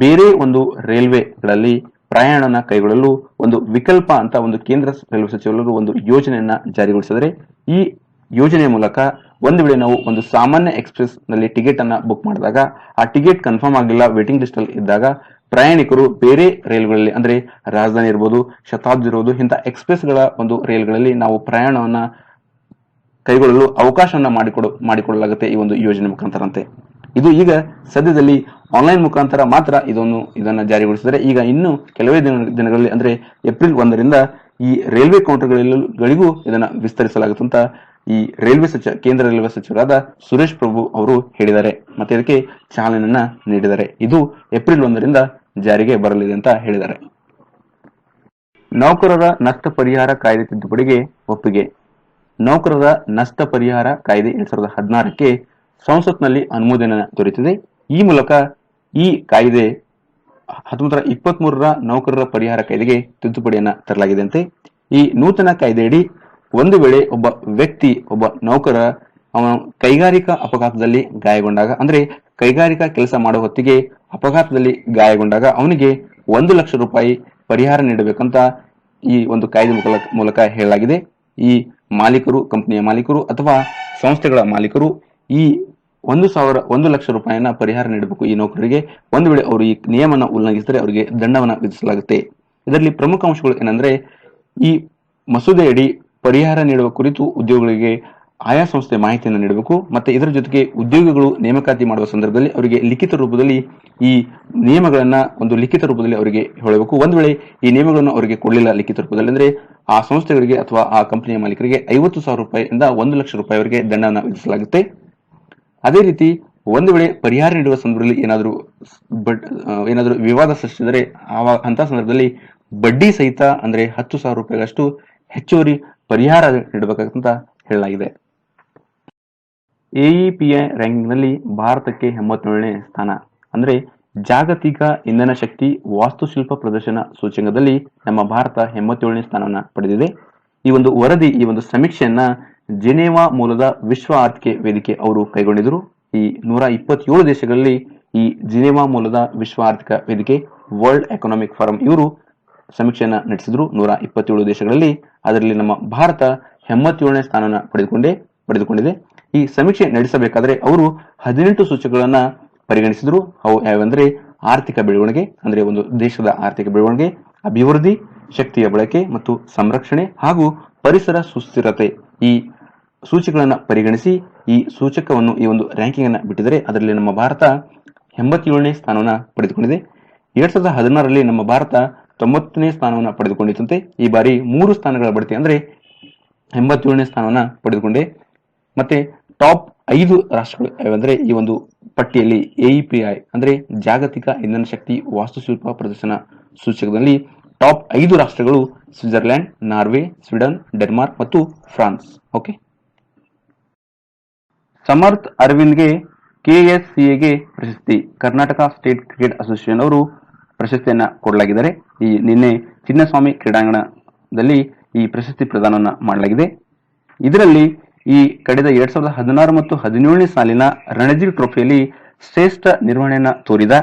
ಬೇರೆ ಒಂದು ರೈಲ್ವೆಗಳಲ್ಲಿ ಪ್ರಯಾಣನ ಕೈಗೊಳ್ಳಲು ಒಂದು ವಿಕಲ್ಪ ಅಂತ ಒಂದು ಕೇಂದ್ರ ರೈಲ್ವೆ ಸಚಿವರು ಒಂದು ಯೋಜನೆಯನ್ನ ಜಾರಿಗೊಳಿಸಿದರೆ, ಈ ಯೋಜನೆಯ ಮೂಲಕ ಒಂದು ವೇಳೆ ನಾವು ಒಂದು ಸಾಮಾನ್ಯ ಎಕ್ಸ್ಪ್ರೆಸ್ನಲ್ಲಿ ಟಿಕೆಟ್ ಅನ್ನ ಬುಕ್ ಮಾಡಿದಾಗ, ಆ ಟಿಕೆಟ್ ಕನ್ಫರ್ಮ್ ಆಗಿಲ್ಲ, ವೇಟಿಂಗ್ ಲಿಸ್ಟ್ ಅಲ್ಲಿ ಇದ್ದಾಗ ಪ್ರಯಾಣಿಕರು ಬೇರೆ ರೈಲುಗಳಲ್ಲಿ, ಅಂದ್ರೆ ರಾಜಧಾನಿ ಇರ್ಬೋದು, ಶತಾಬ್ದಿ ಇರ್ಬೋದು, ಇಂಥ ಎಕ್ಸ್ಪ್ರೆಸ್ಗಳ ಒಂದು ರೈಲ್ಗಳಲ್ಲಿ ನಾವು ಪ್ರಯಾಣವನ್ನ ಕೈಗೊಳ್ಳಲು ಅವಕಾಶವನ್ನ ಮಾಡಿಕೊಡು, ಮಾಡಿಕೊಡಲಾಗುತ್ತೆ ಈ ಒಂದು ಯೋಜನೆ ಮುಖಾಂತರ ಅಂತೆ ಇದು ಈಗ ಸದ್ಯದಲ್ಲಿ ಆನ್ಲೈನ್ ಮುಖಾಂತರ ಮಾತ್ರ ಇದನ್ನು ಇದನ್ನು ಜಾರಿಗೊಳಿಸಿದರೆ ಈಗ ಇನ್ನು ಕೆಲವೇ ದಿನ ದಿನಗಳಲ್ಲಿ, ಅಂದ್ರೆ ಏಪ್ರಿಲ್ ಒಂದರಿಂದ ಈ ರೈಲ್ವೆ ಕೌಂಟರ್ಗಳಿಗೂ ಇದನ್ನ ಅಂತ ಈ ರೈಲ್ವೆ ಸಚಿವ, ಕೇಂದ್ರ ರೈಲ್ವೆ ಸಚಿವರಾದ ಸುರೇಶ್ ಪ್ರಭು ಅವರು ಹೇಳಿದ್ದಾರೆ. ಮತ್ತೆ ಇದಕ್ಕೆ ಚಾಲನೆಯನ್ನ ನೀಡಿದ್ದಾರೆ. ಇದು ಏಪ್ರಿಲ್ ಒಂದರಿಂದ ಜಾರಿಗೆ ಬರಲಿದೆ ಅಂತ ಹೇಳಿದ್ದಾರೆ. ನೌಕರರ ನಷ್ಟ ಪರಿಹಾರ ಕಾಯ್ದೆ ತಿದ್ದುಪಡಿಗೆ ಒಪ್ಪಿಗೆ. ನೌಕರರ ನಷ್ಟ ಪರಿಹಾರ ಕಾಯ್ದೆ ಎರಡ್ ಸಾವಿರದ ಹದಿನಾರಕ್ಕೆ ಸಂಸತ್ನಲ್ಲಿ ಅನುಮೋದನೆ ದೊರೆತಿದೆ. ಈ ಮೂಲಕ ಈ ಕಾಯ್ದೆ ಹತ್ತೊಂಬತ್ತರ ಇಪ್ಪತ್ತ್ ಮೂರರ ನೌಕರರ ಪರಿಹಾರ ಕಾಯ್ದೆಗೆ ತಿದ್ದುಪಡಿಯನ್ನ ತರಲಾಗಿದೆಯಂತೆ ಈ ನೂತನ ಕಾಯ್ದೆಯಡಿ ಒಂದು ವೇಳೆ ಒಬ್ಬ ವ್ಯಕ್ತಿ, ಒಬ್ಬ ನೌಕರ ಅವನು ಕೈಗಾರಿಕಾ ಅಪಘಾತದಲ್ಲಿ ಗಾಯಗೊಂಡಾಗ, ಅಂದ್ರೆ ಕೈಗಾರಿಕಾ ಕೆಲಸ ಮಾಡುವ ಹೊತ್ತಿಗೆ ಅಪಘಾತದಲ್ಲಿ ಗಾಯಗೊಂಡಾಗ ಅವನಿಗೆ ಒಂದು ಲಕ್ಷ ರೂಪಾಯಿ ಪರಿಹಾರ ನೀಡಬೇಕಂತ ಈ ಒಂದು ಕಾಯ್ದೆ ಮೂಲಕ ಮೂಲಕ ಹೇಳಲಾಗಿದೆ. ಈ ಮಾಲೀಕರು, ಕಂಪನಿಯ ಮಾಲೀಕರು ಅಥವಾ ಸಂಸ್ಥೆಗಳ ಮಾಲೀಕರು ಈ ಒಂದು ಸಾವಿರ, ಒಂದು ಲಕ್ಷ ರೂಪಾಯಿಯನ್ನ ಪರಿಹಾರ ನೀಡಬೇಕು ಈ ನೌಕರರಿಗೆ. ಒಂದು ವೇಳೆ ಅವರು ಈ ನಿಯಮನ ಉಲ್ಲಂಘಿಸಿದರೆ ಅವರಿಗೆ ದಂಡವನ್ನು ವಿಧಿಸಲಾಗುತ್ತೆ. ಇದರಲ್ಲಿ ಪ್ರಮುಖ ಅಂಶಗಳು ಏನಂದ್ರೆ, ಈ ಮಸೂದೆಯಡಿ ಪರಿಹಾರ ನೀಡುವ ಕುರಿತು ಉದ್ಯೋಗಿಗಳಿಗೆ ಆಯಾ ಸಂಸ್ಥೆ ಮಾಹಿತಿಯನ್ನು ನೀಡಬೇಕು. ಮತ್ತೆ ಇದರ ಜೊತೆಗೆ ಉದ್ಯೋಗಿಗಳು ನೇಮಕಾತಿ ಮಾಡುವ ಸಂದರ್ಭದಲ್ಲಿ ಅವರಿಗೆ ಲಿಖಿತ ರೂಪದಲ್ಲಿ ಈ ನಿಯಮಗಳನ್ನ, ಒಂದು ಲಿಖಿತ ರೂಪದಲ್ಲಿ ಅವರಿಗೆ ಹೇಳಬೇಕು. ಒಂದು ವೇಳೆ ಈ ನಿಯಮಗಳನ್ನು ಅವರಿಗೆ ಕೊಡಲಿಲ್ಲ ಲಿಖಿತ ರೂಪದಲ್ಲಿ ಅಂದ್ರೆ, ಆ ಸಂಸ್ಥೆಗಳಿಗೆ ಅಥವಾ ಆ ಕಂಪನಿಯ ಮಾಲೀಕರಿಗೆ ಐವತ್ತು ಸಾವಿರ ರೂಪಾಯಿಯಿಂದ ಒಂದು ಲಕ್ಷ ರೂಪಾಯಿವರೆಗೆ ದಂಡವನ್ನು ವಿಧಿಸಲಾಗುತ್ತೆ. ಅದೇ ರೀತಿ ಒಂದು ವೇಳೆ ಪರಿಹಾರ ನೀಡುವ ಸಂದರ್ಭದಲ್ಲಿ ಏನಾದರೂ ಏನಾದರೂ ವಿವಾದ ಸೃಷ್ಟಿಸಿದರೆ ಆವಾಗ ಅಂತ ಸಂದರ್ಭದಲ್ಲಿ ಬಡ್ಡಿ ಸಹಿತ ಅಂದ್ರೆ ಹತ್ತು ಸಾವಿರ ರೂಪಾಯಿಗಳಷ್ಟು ಹೆಚ್ಚುವರಿ ಪರಿಹಾರ ನೀಡಬೇಕಂತ ಹೇಳಲಾಗಿದೆ. ಎಇಪಿಐ ರ್ಯಾಂಕಿಂಗ್ನಲ್ಲಿ ಭಾರತಕ್ಕೆ ಎಂಬತ್ತೇಳನೇ ಸ್ಥಾನ. ಅಂದ್ರೆ ಜಾಗತಿಕ ಇಂಧನ ಶಕ್ತಿ ವಾಸ್ತುಶಿಲ್ಪ ಪ್ರದರ್ಶನ ಸೂಚ್ಯಂಕದಲ್ಲಿ ನಮ್ಮ ಭಾರತ ಎಂಬತ್ತೇಳನೇ ಸ್ಥಾನವನ್ನು ಪಡೆದಿದೆ. ಈ ಒಂದು ವರದಿ, ಈ ಒಂದು ಸಮೀಕ್ಷೆಯನ್ನ ಜೆನೇವಾ ಮೂಲದ ವಿಶ್ವ ಆರ್ಥಿಕ ವೇದಿಕೆ ಅವರು ಕೈಗೊಂಡಿದ್ರು ಈ ನೂರ ಇಪ್ಪತ್ತೇಳು ದೇಶಗಳಲ್ಲಿ ಈ ಜಿನೇವಾ ಮೂಲದ ವಿಶ್ವ ಆರ್ಥಿಕ ವೇದಿಕೆ, ವರ್ಲ್ಡ್ ಎಕನಾಮಿಕ್ ಫೋರಂ ಇವರು ಸಮೀಕ್ಷೆಯನ್ನ ನಡೆಸಿದ್ರು. ನೂರ ಇಪ್ಪತ್ತೇಳು ದೇಶಗಳಲ್ಲಿ ಅದರಲ್ಲಿ ನಮ್ಮ ಭಾರತ ಎಂಬತ್ತೇಳನೇ ಸ್ಥಾನವನ್ನು ಪಡೆದುಕೊಂಡೇ, ಪಡೆದುಕೊಂಡಿದೆ. ಈ ಸಮೀಕ್ಷೆ ನಡೆಸಬೇಕಾದ್ರೆ ಅವರು ಹದಿನೆಂಟು ಸೂಚಕಗಳನ್ನ ಪರಿಗಣಿಸಿದ್ರು. ಅವು ಯಾವಂದ್ರೆ ಆರ್ಥಿಕ ಬೆಳವಣಿಗೆ, ಅಂದ್ರೆ ಒಂದು ದೇಶದ ಆರ್ಥಿಕ ಬೆಳವಣಿಗೆ, ಅಭಿವೃದ್ಧಿ, ಶಕ್ತಿಯ ಬಳಕೆ ಮತ್ತು ಸಂರಕ್ಷಣೆ ಹಾಗೂ ಪರಿಸರ ಸುಸ್ಥಿರತೆ. ಈ ಸೂಚಕಗಳನ್ನ ಪರಿಗಣಿಸಿ ಈ ಸೂಚಕವನ್ನು ಈ ಒಂದು ರ್ಯಾಂಕಿಂಗ್ ಅನ್ನು ಬಿಟ್ಟಿದರೆ ಅದರಲ್ಲಿ ನಮ್ಮ ಭಾರತ ಎಂಬತ್ತೇಳನೇ ಸ್ಥಾನವನ್ನು ಪಡೆದುಕೊಂಡಿದೆ. ಎರಡ್ ಸಾವಿರದ ಹದಿನಾರರಲ್ಲಿ ನಮ್ಮ ಭಾರತ ತೊಂಬತ್ತನೇ ಸ್ಥಾನವನ್ನು ಪಡೆದುಕೊಂಡಿತ್ತಂತೆ ಈ ಬಾರಿ ಮೂರು ಸ್ಥಾನಗಳ ಬಡ್ತಿ ಅಂದ್ರೆ ಎಂಬತ್ತೇಳನೇ ಸ್ಥಾನವನ್ನು ಪಡೆದುಕೊಂಡೆ. ಮತ್ತೆ ಟಾಪ್ ಐದು ರಾಷ್ಟ್ರಗಳು ಯಾವಂದ್ರೆ ಈ ಒಂದು ಪಟ್ಟಿಯಲ್ಲಿ ಎಇಪಿಐ ಅಂದ್ರೆ ಜಾಗತಿಕ ಇಂಧನ ಶಕ್ತಿ ವಾಸ್ತುಶಿಲ್ಪ ಪ್ರದರ್ಶನ ಸೂಚಕದಲ್ಲಿ ಟಾಪ್ ಐದು ರಾಷ್ಟ್ರಗಳು ಸ್ವಿಟ್ಜರ್ಲ್ಯಾಂಡ್, ನಾರ್ವೆ, ಸ್ವೀಡನ್, ಡೆನ್ಮಾರ್ಕ್ ಮತ್ತು ಫ್ರಾನ್ಸ್. ಓಕೆ? ಸಮರ್ಥ್ ಅರವಿಂದ್ಗೆ ಕೆಎಸ್ಸಿಎಗೆ ಪ್ರಶಸ್ತಿ. ಕರ್ನಾಟಕ ಸ್ಟೇಟ್ ಕ್ರಿಕೆಟ್ ಅಸೋಸಿಯೇಷನ್ ಅವರು ಪ್ರಶಸ್ತಿಯನ್ನ ಕೊಡಲಾಗಿದ್ದಾರೆ. ಈ ನಿನ್ನೆ ಚಿನ್ನಸ್ವಾಮಿ ಕ್ರೀಡಾಂಗಣದಲ್ಲಿ ಈ ಪ್ರಶಸ್ತಿ ಪ್ರದಾನವನ್ನು ಮಾಡಲಾಗಿದೆ. ಇದರಲ್ಲಿ ಈ ಕಳೆದ ಎರಡ್ ಸಾವಿರದ ಹದಿನಾರು ಮತ್ತು ಹದಿನೇಳನೇ ಸಾಲಿನ ರಣಜಿ ಟ್ರೋಫಿಯಲ್ಲಿ ಶ್ರೇಷ್ಠ ನಿರ್ವಹಣೆಯನ್ನ ತೋರಿದ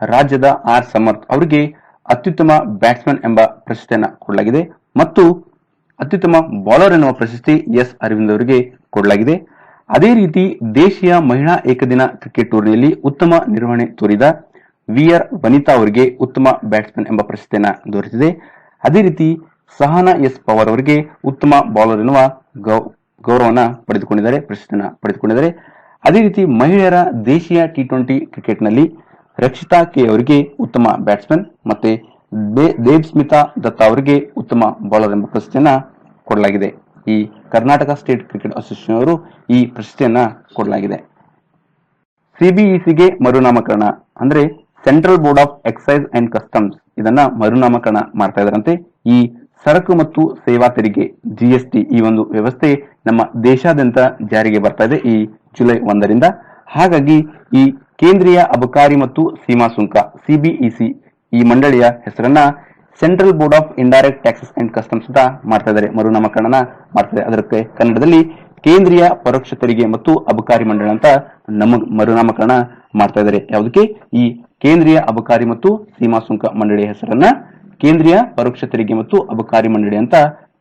ರಾಜ್ಯದ ಆರ್ ಸಮರ್ಥ್ ಅವರಿಗೆ ಅತ್ಯುತ್ತಮ ಬ್ಯಾಟ್ಸ್ಮನ್ ಎಂಬ ಪ್ರಶಸ್ತಿಯನ್ನ ಕೊಡಲಾಗಿದೆ. ಮತ್ತು ಅತ್ಯುತ್ತಮ ಬೌಲರ್ ಎನ್ನುವ ಪ್ರಶಸ್ತಿ ಎಸ್ ಅರವಿಂದ್ ಅವರಿಗೆ ಕೊಡಲಾಗಿದೆ. ಅದೇ ರೀತಿ ದೇಶೀಯ ಮಹಿಳಾ ಏಕದಿನ ಕ್ರಿಕೆಟ್ ಟೂರ್ನಿಯಲ್ಲಿ ಉತ್ತಮ ನಿರ್ವಹಣೆ ತೋರಿದ ವಿ ಆರ್ ವನಿತಾ ಅವರಿಗೆ ಉತ್ತಮ ಬ್ಯಾಟ್ಸ್ಮನ್ ಎಂಬ ಪ್ರಶಸ್ತಿಯನ್ನು ದೊರೆತಿದೆ. ಅದೇ ರೀತಿ ಸಹನಾ ಎಸ್ ಪವಾರ್ ಅವರಿಗೆ ಉತ್ತಮ ಬೌಲರ್ ಎನ್ನುವ ಗೌರವನ ಪಡೆದುಕೊಂಡಿದ್ದಾರೆ, ಪ್ರಶಸ್ತಿಯನ್ನು ಪಡೆದುಕೊಂಡಿದ್ದಾರೆ. ಅದೇ ರೀತಿ ಮಹಿಳೆಯರ ದೇಶೀಯ ಟಿ ಟ್ವೆಂಟಿ ಕ್ರಿಕೆಟ್ನಲ್ಲಿ ರಕ್ಷಿತಾ ಕೆ ಅವರಿಗೆ ಉತ್ತಮ ಬ್ಯಾಟ್ಸ್ಮನ್ ಮತ್ತೆ ದೇ- ದೇಬ್ಸ್ಮಿತಾ ದತ್ತ ಅವರಿಗೆ ಉತ್ತಮ ಬೌಲರ್ ಎಂಬ ಪ್ರಶಸ್ತಿಯನ್ನ ಕೊಡಲಾಗಿದೆ. ಈ ಕರ್ನಾಟಕ ಸ್ಟೇಟ್ ಕ್ರಿಕೆಟ್ ಅಸೋಸಿಯೇಷನ್ ಅವರು ಈ ಪ್ರಶಸ್ತಿಯನ್ನ ಕೊಡಲಾಗಿದೆ. ಸಿಬಿಇಸಿಗೆ ಮರುನಾಮಕರಣ, ಅಂದ್ರೆ central board of excise and customs ಇದನ್ನ ಮರುನಾಮಕರಣ ಮಾಡ್ತಾ ಇದಾರಂತೆ ಈ ಸರಕು ಮತ್ತು ಸೇವಾ ತೆರಿಗೆ ಜಿಎಸ್ಟಿ ಈ ಒಂದು ವ್ಯವಸ್ಥೆ ನಮ್ಮ ದೇಶಾದ್ಯಂತ ಜಾರಿಗೆ ಬರ್ತಾ ಇದೆ ಈ ಜುಲೈ ಒಂದರಿಂದ. ಹಾಗಾಗಿ ಈ ಕೇಂದ್ರೀಯ ಅಬಕಾರಿ ಮತ್ತು ಸೀಮಾ ಸುಂಕ ಸಿಬಿಇಸಿ ಈ ಮಂಡಳಿಯ ಹೆಸರನ್ನ central board of indirect taxes and customs ಅಂತ ಮಾಡ್ತಾ ಇದ್ದಾರೆ. ಮರುನಾಮಕರಣ ಮಾಡ್ತಾ ಇದೆ ಅದಕ್ಕೆ ಕನ್ನಡದಲ್ಲಿ ಕೇಂದ್ರೀಯ ಪರೋಕ್ಷ ತೆರಿಗೆ ಮತ್ತು ಅಬಕಾರಿ ಮಂಡಳ ಅಂತ ನಮ್ಮ ಮರುನಾಮಕರಣ ಮಾಡ್ತಾ ಇದ್ದಾರೆ. ಯಾವುದಕ್ಕೆ? ಈ ಕೇಂದ್ರೀಯ ಅಬಕಾರಿ ಮತ್ತು ಸೀಮಾ ಸುಂಕ ಮಂಡಳಿಯ ಹೆಸರನ್ನ ಕೇಂದ್ರೀಯ ಪರೋಕ್ಷ ತೆರಿಗೆ ಮತ್ತು ಅಬಕಾರಿ ಮಂಡಳಿ ಅಂತ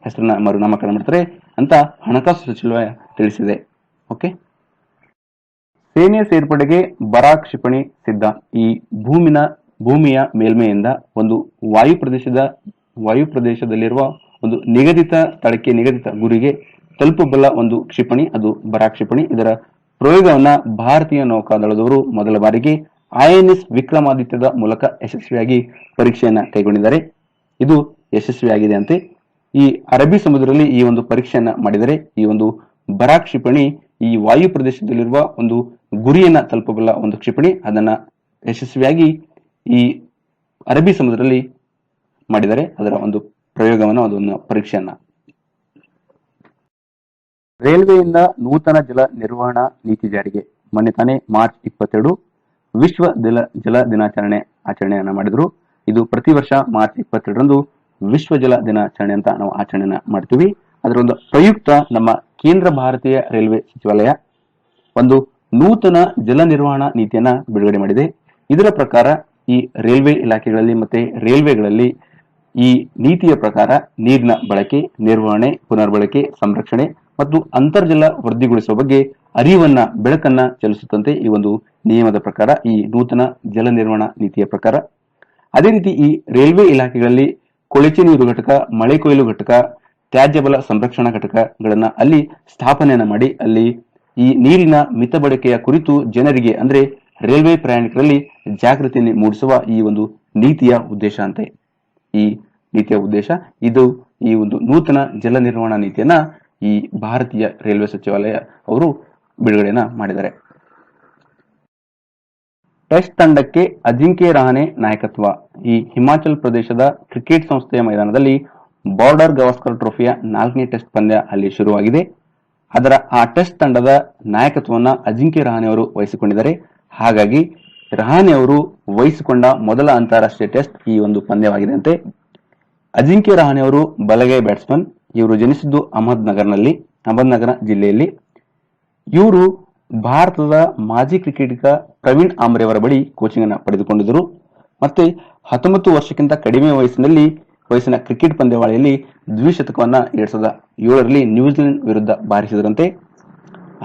ಹೆಸರನ್ನ ಮರುನಾಮಕರಣ ಮಾಡ್ತಾರೆ ಅಂತ ಹಣಕಾಸು ಸಚಿವಾಲಯ ತಿಳಿಸಿದೆ. ಓಕೆ? ಸೇನೆಯ ಸೇರ್ಪಡೆಗೆ ಬರಾಕ್ ಕ್ಷಿಪಣಿ ಸಿದ್ಧ. ಈ ಭೂಮಿನ ಭೂಮಿಯ ಮೇಲ್ಮೈಯಿಂದ ಒಂದು ವಾಯು ಪ್ರದೇಶದ, ವಾಯು ಪ್ರದೇಶದಲ್ಲಿರುವ ಒಂದು ನಿಗದಿತ ಸ್ಥಳಕ್ಕೆ, ನಿಗದಿತ ಗುರಿಗೆ ತಲುಪಬಲ್ಲ ಒಂದು ಕ್ಷಿಪಣಿ, ಅದು ಬರ ಕ್ಷಿಪಣಿ. ಇದರ ಪ್ರಯೋಗವನ್ನ ಭಾರತೀಯ ನೌಕಾದಳದವರು ಮೊದಲ ಬಾರಿಗೆ ಐಎನ್ಎಸ್ ವಿಕ್ರಮಾದಿತ್ಯದ ಮೂಲಕ ಯಶಸ್ವಿಯಾಗಿ ಪರೀಕ್ಷೆಯನ್ನ ಕೈಗೊಂಡಿದ್ದಾರೆ. ಇದು ಯಶಸ್ವಿಯಾಗಿದೆ ಅಂತೆ. ಈ ಅರಬ್ಬಿ ಸಮುದ್ರದಲ್ಲಿ ಈ ಒಂದು ಪರೀಕ್ಷೆಯನ್ನ ಮಾಡಿದರೆ ಈ ಒಂದು ಬರ ಕ್ಷಿಪಣಿ, ಈ ವಾಯು ಪ್ರದೇಶದಲ್ಲಿರುವ ಒಂದು ಗುರಿಯನ್ನ ತಲುಪಬಲ್ಲ ಒಂದು ಕ್ಷಿಪಣಿ, ಅದನ್ನ ಯಶಸ್ವಿಯಾಗಿ ಈ ಅರಬ್ಬಿ ಸಮುದ್ರದಲ್ಲಿ ಮಾಡಿದರೆ ಅದರ ಒಂದು ಪ್ರಯೋಗವನ್ನು, ಅದೊಂದು ಪರೀಕ್ಷೆಯನ್ನ. ರೈಲ್ವೆಯಿಂದ ನೂತನ ಜಲ ನಿರ್ವಹಣಾ ನೀತಿ ಜಾರಿಗೆ ಮೊನ್ನೆ ತಾನೇ ಮಾರ್ಚ್ ಇಪ್ಪತ್ತೆರಡು ವಿಶ್ವ ಜಲ ಜಲ ದಿನಾಚರಣೆ ಆಚರಣೆಯನ್ನ ಮಾಡಿದ್ರು. ಇದು ಪ್ರತಿ ವರ್ಷ ಮಾರ್ಚ್ ಇಪ್ಪತ್ತೆರಡರಂದು ವಿಶ್ವ ಜಲ ದಿನಾಚರಣೆ ಅಂತ ನಾವು ಆಚರಣೆಯನ್ನ ಮಾಡ್ತೀವಿ. ಅದರ ಒಂದು ಪ್ರಯುಕ್ತ ನಮ್ಮ ಕೇಂದ್ರ ಭಾರತೀಯ ರೈಲ್ವೆ ಸಚಿವಾಲಯ ಒಂದು ನೂತನ ಜಲ ನಿರ್ವಹಣಾ ನೀತಿಯನ್ನ ಬಿಡುಗಡೆ ಮಾಡಿದೆ. ಇದರ ಪ್ರಕಾರ ಈ ರೈಲ್ವೆ ಇಲಾಖೆಗಳಲ್ಲಿ ಮತ್ತೆ ರೈಲ್ವೆಗಳಲ್ಲಿ ಈ ನೀತಿಯ ಪ್ರಕಾರ ನೀರಿನ ಬಳಕೆ, ನಿರ್ವಹಣೆ, ಪುನರ್ಬಳಕೆ, ಸಂರಕ್ಷಣೆ ಮತ್ತು ಅಂತರ್ಜಲ ವೃದ್ಧಿಗೊಳಿಸುವ ಬಗ್ಗೆ ಅರಿವನ್ನ, ಬೆಳಕನ್ನ ಚಲಿಸುತ್ತಂತೆ ಈ ಒಂದು ನಿಯಮದ ಪ್ರಕಾರ, ಈ ನೂತನ ಜಲ ನಿರ್ವಹಣಾ ನೀತಿಯ ಪ್ರಕಾರ. ಅದೇ ರೀತಿ ಈ ರೈಲ್ವೆ ಇಲಾಖೆಗಳಲ್ಲಿ ಕೊಳಚೆ ನೀರು ಘಟಕ, ಮಳೆ ಕೊಯ್ಲು ಘಟಕ, ತ್ಯಾಜ್ಯ ಬಲ ಸಂರಕ್ಷಣಾ ಘಟಕಗಳನ್ನ ಅಲ್ಲಿ ಸ್ಥಾಪನೆಯನ್ನ ಮಾಡಿ, ಅಲ್ಲಿ ಈ ನೀರಿನ ಮಿತ ಬಳಕೆಯ ಕುರಿತು ಜನರಿಗೆ ಅಂದ್ರೆ ರೈಲ್ವೆ ಪ್ರಯಾಣಿಕರಲ್ಲಿ ಜಾಗೃತಿಯನ್ನು ಮೂಡಿಸುವ ಈ ಒಂದು ನೀತಿಯ ಉದ್ದೇಶ ಅಂತೆ. ಈ ನೀತಿಯ ಉದ್ದೇಶ, ಇದು ಈ ಒಂದು ನೂತನ ಜಲ ನಿರ್ವಹಣಾ ನೀತಿಯನ್ನ ಈ ಭಾರತೀಯ ರೈಲ್ವೆ ಸಚಿವಾಲಯ ಅವರು ಬಿಡುಗಡೆಯನ್ನ ಮಾಡಿದ್ದಾರೆ. ಟೆಸ್ಟ್ ತಂಡಕ್ಕೆ ಅಜಿಂಕ್ಯ ರಹಾನೆ ನಾಯಕತ್ವ. ಈ ಹಿಮಾಚಲ್ ಪ್ರದೇಶದ ಕ್ರಿಕೆಟ್ ಸಂಸ್ಥೆಯ ಮೈದಾನದಲ್ಲಿ ಬಾರ್ಡರ್ ಗವಾಸ್ಕರ್ ಟ್ರೋಫಿಯ ನಾಲ್ಕನೇ ಟೆಸ್ಟ್ ಪಂದ್ಯ ಅಲ್ಲಿ ಶುರುವಾಗಿದೆ. ಅದರ ಆ ಟೆಸ್ಟ್ ತಂಡದ ನಾಯಕತ್ವವನ್ನು ಅಜಿಂಕ್ಯ ರಹಾನೆ ಅವರು ವಹಿಸಿಕೊಂಡಿದ್ದಾರೆ. ಹಾಗಾಗಿ ರಹಾನೆ ಅವರು ವಹಿಸಿಕೊಂಡ ಮೊದಲ ಅಂತಾರಾಷ್ಟ್ರೀಯ ಟೆಸ್ಟ್ ಈ ಒಂದು ಪಂದ್ಯವಾಗಿದೆ ಅಂತೆ ಅಜಿಂಕ್ಯ ರಹಾನೆ ಅವರು ಬಲಗೈ ಬ್ಯಾಟ್ಸ್ಮನ್, ಇವರು ಜನಿಸಿದ್ದು ಅಹಮದ್ ನಗರ್ನಲ್ಲಿ ಅಹಮದ್ನಗರ ಜಿಲ್ಲೆಯಲ್ಲಿ. ಇವರು ಭಾರತದ ಮಾಜಿ ಕ್ರಿಕೆಟಿಗ ಪ್ರವೀಣ್ ಆಮ್ರೆ ಅವರ ಬಳಿ ಕೋಚಿಂಗ್ ಅನ್ನು ಪಡೆದುಕೊಂಡಿದ್ದರು. ಮತ್ತೆ ಹತ್ತೊಂಬತ್ತು ವರ್ಷಕ್ಕಿಂತ ಕಡಿಮೆ ವಯಸ್ಸಿನಲ್ಲಿ, ವಯಸ್ಸಿನ ಕ್ರಿಕೆಟ್ ಪಂದ್ಯಾವಳಿಯಲ್ಲಿ ದ್ವಿಶತಕವನ್ನ ಎರಡ್ ಸಾವಿರದ ಏಳರಲ್ಲಿ ನ್ಯೂಜಿಲೆಂಡ್ ವಿರುದ್ಧ ಬಾರಿಸಿದರಂತೆ.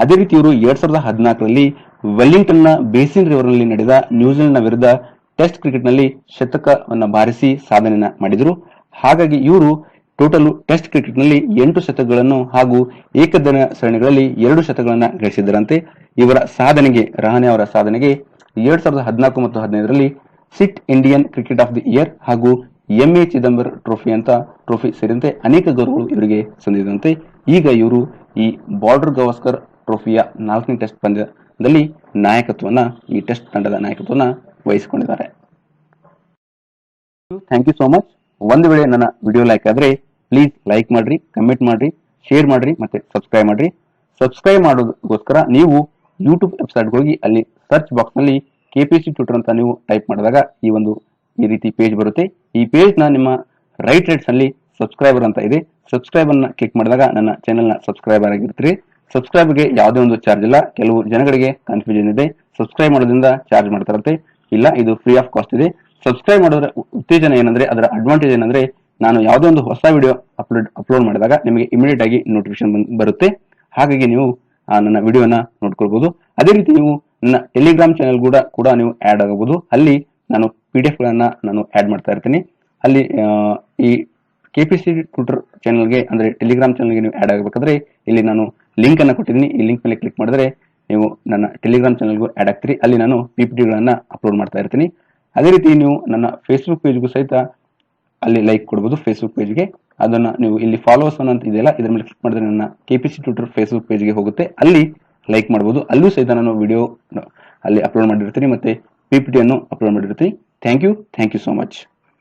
ಅದೇ ರೀತಿ ಇವರು ಎರಡ್ ಸಾವಿರದ ಹದಿನಾಲ್ಕರಲ್ಲಿ ವೆಲ್ಲಿಂಗ್ಟನ್ನ ಬೇಸಿನ್ ರಿವರ್ನಲ್ಲಿ ನಡೆದ ನ್ಯೂಜಿಲೆಂಡ್ನ ವಿರುದ್ಧ ಟೆಸ್ಟ್ ಕ್ರಿಕೆಟ್ನಲ್ಲಿ ಶತಕವನ್ನು ಬಾರಿಸಿ ಸಾಧನೆಯನ್ನ ಮಾಡಿದರು. ಹಾಗಾಗಿ ಇವರು ಟೋಟಲ್ ಟೆಸ್ಟ್ ಕ್ರಿಕೆಟ್ನಲ್ಲಿ ಎಂಟು ಶತಕಗಳನ್ನು ಹಾಗೂ ಏಕದಿನ ಸರಣಿಗಳಲ್ಲಿ ಎರಡು ಶತಕಗಳನ್ನು ಗಳಿಸಿದ್ದರಂತೆ ಇವರ ಸಾಧನೆಗೆ, ರಹಾನೆ ಅವರ ಸಾಧನೆಗೆ ಎರಡ್ ಸಾವಿರದ ಹದಿನಾಲ್ಕು ಮತ್ತು ಹದಿನೈದರಲ್ಲಿ CEAT Indian cricket of the year ಹಾಗೂ ಎಂ ಎ ಚಿದಂಬರ್ ಟ್ರೋಫಿ ಅಂತ ಟ್ರೋಫಿ ಸೇರಿದಂತೆ ಅನೇಕ ಗೌರವಗಳು ಇವರಿಗೆ ಸಂದಿದಂತೆ. ಈಗ ಇವರು ಈ ಬಾರ್ಡರ್ ಗವಾಸ್ಕರ್ ಟ್ರೋಫಿಯ ನಾಲ್ಕನೇ ಟೆಸ್ಟ್ ಪಂದ್ಯದಲ್ಲಿ ನಾಯಕತ್ವವನ್ನು ಈ ಟೆಸ್ಟ್ ತಂಡದ ನಾಯಕತ್ವವನ್ನು ವಹಿಸಿಕೊಂಡಿದ್ದಾರೆ. ಥ್ಯಾಂಕ್ ಯು ಸೋ ಮಚ್ ಒಂದು ವೇಳೆ ನನ್ನ ವಿಡಿಯೋ ಲೈಕ್ ಆದರೆ ಪ್ಲೀಸ್ ಲೈಕ್ ಮಾಡ್ರಿ ಕಮೆಂಟ್ ಮಾಡ್ರಿ ಶೇರ್ ಮಾಡ್ರಿ, ಮತ್ತೆ ಸಬ್ಸ್ಕ್ರೈಬ್ ಮಾಡ್ರಿ. ಸಬ್ಸ್ಕ್ರೈಬ್ ಮಾಡೋದಕ್ಕೋಸ್ಕರ ನೀವು ಯೂಟ್ಯೂಬ್ ವೆಬ್ಸೈಟ್ಗೆ ಹೋಗಿ ಅಲ್ಲಿ ಸರ್ಚ್ ಬಾಕ್ಸ್ನಲ್ಲಿ ಕೆ ಪಿ ಸಿ ಟ್ಯೂಟರ್ ಅಂತ ನೀವು ಟೈಪ್ ಮಾಡಿದಾಗ ಈ ಒಂದು, ಈ ರೀತಿ ಪೇಜ್ ಬರುತ್ತೆ. ಈ ಪೇಜ್ನ ನಿಮ್ಮ ರೈಟ್ ರೈಟ್ಸ್ನಲ್ಲಿ ಸಬ್ಸ್ಕ್ರೈಬರ್ ಅಂತ ಇದೆ. ಸಬ್ಸ್ಕ್ರೈಬರ್ನ ಕ್ಲಿಕ್ ಮಾಡಿದಾಗ ನನ್ನ ಚಾನಲ್ನ ಸಬ್ಸ್ಕ್ರೈಬರ್ ಆಗಿರ್ತೀರಿ. ಸಬ್ಸ್ಕ್ರೈಬ್ಗೆ ಯಾವುದೇ ಒಂದು ಚಾರ್ಜ್ ಇಲ್ಲ. ಕೆಲವು ಜನಗಳಿಗೆ ಕನ್ಫ್ಯೂಷನ್ ಇದೆ. ಸಬ್ಸ್ಕ್ರೈಬ್ ಮಾಡೋದ್ರಿಂದ ಚಾರ್ಜ್ ಮಾಡ್ತಾರಂತೆ. ಇಲ್ಲ, ಇದು ಫ್ರೀ ಆಫ್ ಕಾಸ್ಟ್ ಇದೆ. ಸಬ್ಸ್ಕ್ರೈಬ್ ಮಾಡೋದ್ರ ಉತ್ತೇಜನ ಏನಂದ್ರೆ, ಅದರ ಅಡ್ವಾಂಟೇಜ್ ಏನಂದ್ರೆ, ನಾನು ಯಾವುದೇ ಒಂದು ಹೊಸ ವಿಡಿಯೋ ಅಪ್ಲೋಡ್ ಅಪ್ಲೋಡ್ ಮಾಡಿದಾಗ ನಿಮಗೆ ಇಮಿಡಿಯೇಟ್ ಆಗಿ ನೋಟಿಫಿಕೇಶನ್ ಬರುತ್ತೆ. ಹಾಗಾಗಿ ನೀವು ನನ್ನ ವಿಡಿಯೋನ ನೋಡ್ಕೊಳ್ಬಹುದು ಅದೇ ರೀತಿ ನೀವು ನನ್ನ ಟೆಲಿಗ್ರಾಮ್ ಚಾನೆಲ್ ಕೂಡ ಕೂಡ ನೀವು ಆಡ್ ಆಗಬಹುದು. ಅಲ್ಲಿ ನಾನು ಪಿ ಡಿ ಎಫ್ ಗಳನ್ನ ನಾನು ಆಡ್ ಮಾಡ್ತಾ ಇರ್ತೀನಿ. ಅಲ್ಲಿ ಈ ಕೆ ಪಿ ಸಿ ಟ್ವಿಟರ್ ಚಾನಲ್ಗೆ ಅಂದ್ರೆ ಟೆಲಿಗ್ರಾಮ್ ಚಾನಲ್ಗೆ ನೀವು ಆಡ್ ಆಗಬೇಕಾದ್ರೆ, ಇಲ್ಲಿ ನಾನು ಲಿಂಕ್ ಅನ್ನು ಕೊಟ್ಟಿದ್ದೀನಿ ಈ ಲಿಂಕ್ ಮೇಲೆ ಕ್ಲಿಕ್ ಮಾಡಿದ್ರೆ ನೀವು ನನ್ನ ಟೆಲಿಗ್ರಾಮ್ ಚಾನಲ್ಗೂ ಆಡ್ ಆಗ್ತೀರಿ. ಅಲ್ಲಿ ನಾನು ಪಿ ಪಿ ಟಿಗಳನ್ನು ಅಪ್ಲೋಡ್ ಮಾಡ್ತಾ ಇರ್ತೀನಿ. ಅದೇ ರೀತಿ ನೀವು ನನ್ನ ಫೇಸ್ಬುಕ್ ಪೇಜ್ಗೂ ಸಹಿತ ಅಲ್ಲಿ ಲೈಕ್ ಕೊಡ್ಬೋದು ಫೇಸ್ಬುಕ್ ಪೇಜ್ಗೆ ಅದನ್ನು ನೀವು ಇಲ್ಲಿ ಫಾಲೋವರ್ಸ್ ಅಂತ ಇದೆಯಲ್ಲ, ಇದರ ಮೇಲೆ ಕ್ಲಿಕ್ ಮಾಡಿದ್ರೆ ನನ್ನ K P C Twitter Facebook ಪೇಜ್ಗೆ ಹೋಗುತ್ತೆ. ಅಲ್ಲಿ ಲೈಕ್ ಮಾಡ್ಬೋದು. ಅಲ್ಲೂ ಸಹಿತ ನಾನು ವಿಡಿಯೋ ಅಲ್ಲಿ ಅಪ್ಲೋಡ್ ಮಾಡಿರ್ತೀನಿ. ಮತ್ತೆ ಪಿ ಪಿ ಟಿಯನ್ನು ಅಪ್ಲೋಡ್ ಮಾಡಿರ್ತೀನಿ. Thank you thank you so much